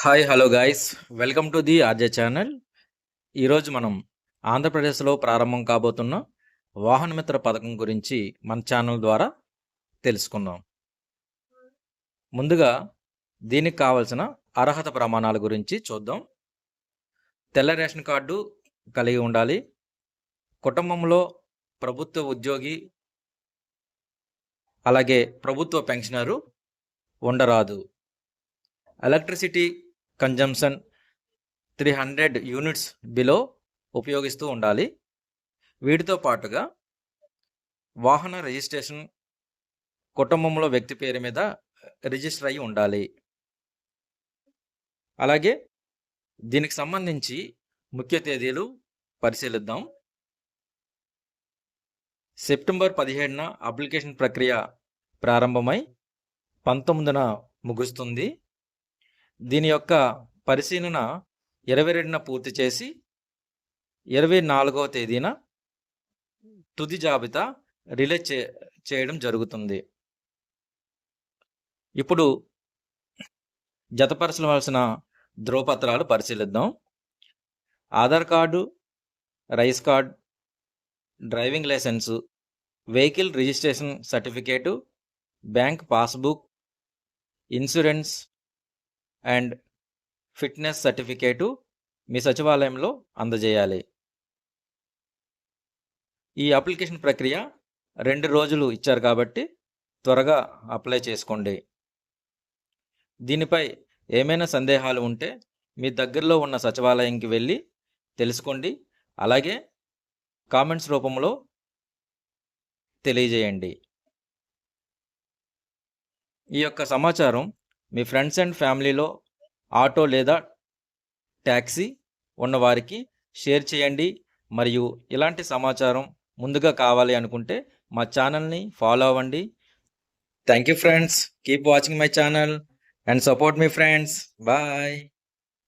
Hi hello guys welcome to the RJ channel ఈరోజు మనం ఆంధ్రప్రదేశ్లో ప్రారంభం కాబోతున్న వాహన మిత్ర పథకం గురించి మన ఛానల్ ద్వారా తెలుసుకుందాం. ముందుగా దీనికి కావలసిన అర్హత ప్రమాణాల గురించి చూద్దాం. తెల్ల రేషన్ కార్డు కలిగి ఉండాలి. కుటుంబంలో ప్రభుత్వ ఉద్యోగి అలాగే ప్రభుత్వ పెన్షనరు ఉండరాదు. Electricity consumption three hundred units below ఉపయోగిస్తూ ఉండాలి. వీటితో పాటుగా వాహన రిజిస్ట్రేషన్ కుటుంబంలో వ్యక్తి పేరు మీద రిజిస్టర్ అయి ఉండాలి. అలాగే దీనికి సంబంధించి ముఖ్య తేదీలు పరిశీలిద్దాం. సెప్టెంబర్ పదిహేడున అప్లికేషన్ ప్రక్రియ ప్రారంభమై పంతొమ్మిదిన ముగుస్తుంది. దీని యొక్క పరిశీలన ఇరవై రెండున పూర్తి చేసి ఇరవై నాలుగవ తేదీన తుది జాబితా రిలీజ్ చే చేయడం జరుగుతుంది. ఇప్పుడు జతపరచవలసిన ధ్రువపత్రాలు పరిశీలిద్దాం. Aadhaar card rice card driving licence vehicle registration certificate bank passbook insurance and fitness certificate మీ సచివాలయంలో అందజేయాలి. ఈ అప్లికేషన్ ప్రక్రియ రెండు రోజులు ఇచ్చారు కాబట్టి త్వరగా అప్లై చేసుకోండి. దీనిపై ఏమైనా సందేహాలు ఉంటే మీ దగ్గరలో ఉన్న సచివాలయంకి వెళ్ళి తెలుసుకోండి. అలాగే కామెంట్స్ రూపంలో తెలియజేయండి. ఈ యొక్క సమాచారం మీ ఫ్రెండ్స్ అండ్ ఫ్యామిలీలో ఆటో లేదా ట్యాక్సీ ఉన్నవారికి షేర్ చేయండి. మరియు ఇలాంటి సమాచారం ముందుగా కావాలి అనుకుంటే మా ఛానల్ని ఫాలో అవ్వండి. Thank you friends. Keep watching my channel and support me friends. Bye.